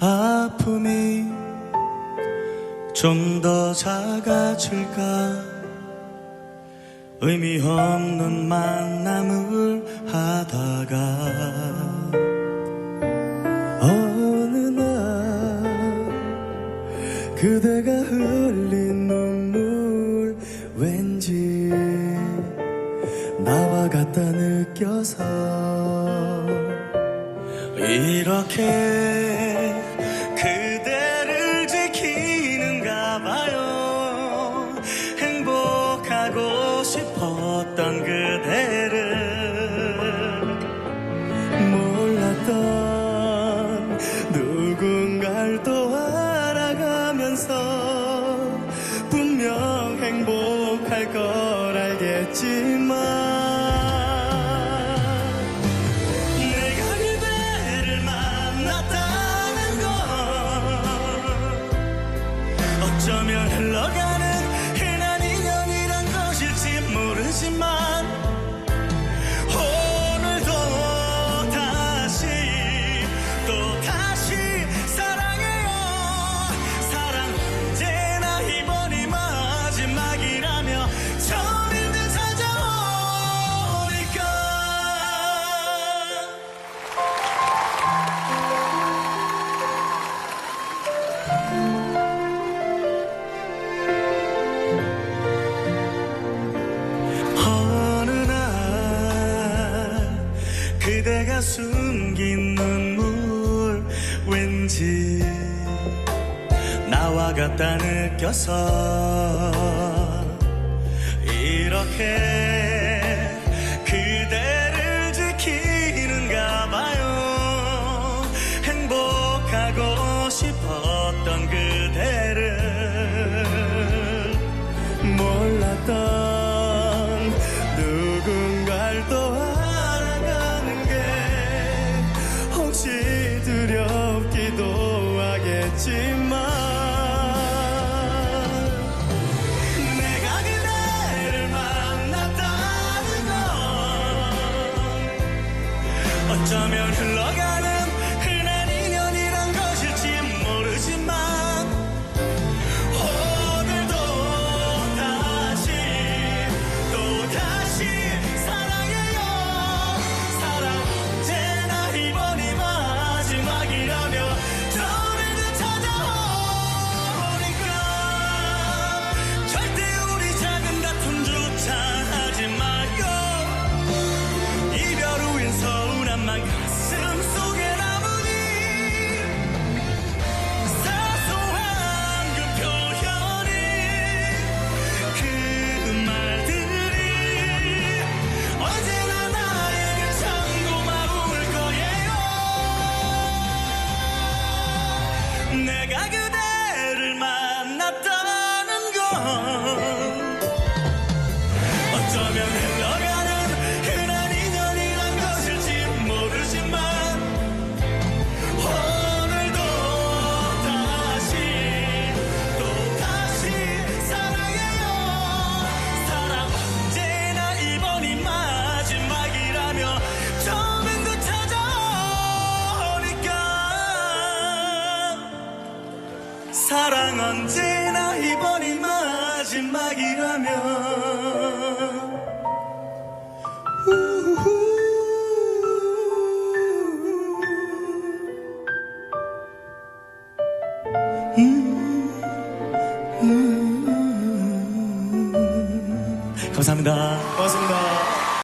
아픔이 좀 더 작아질까? 의미 없는 만남을 하다가 어느 날 그대가 흘린 나와 같다 느껴서 이렇게 그대를 지키는가 봐요. 행복하고 싶었던 그대를 몰랐던 누군가를 또 알아가면서 분명 행복할 걸 알겠지만 어쩌면 흘러가는 같다 느껴서 이렇게 그대를 지키는가 봐요. 행복하고 싶었던 그대를 몰랐던 누군가를 또 알아가는 게 혹시 두렵기도 하겠지만 어쩌면 흘러가는 사랑 언제나 이번이 마지막이라며 감사합니다. 고맙습니다.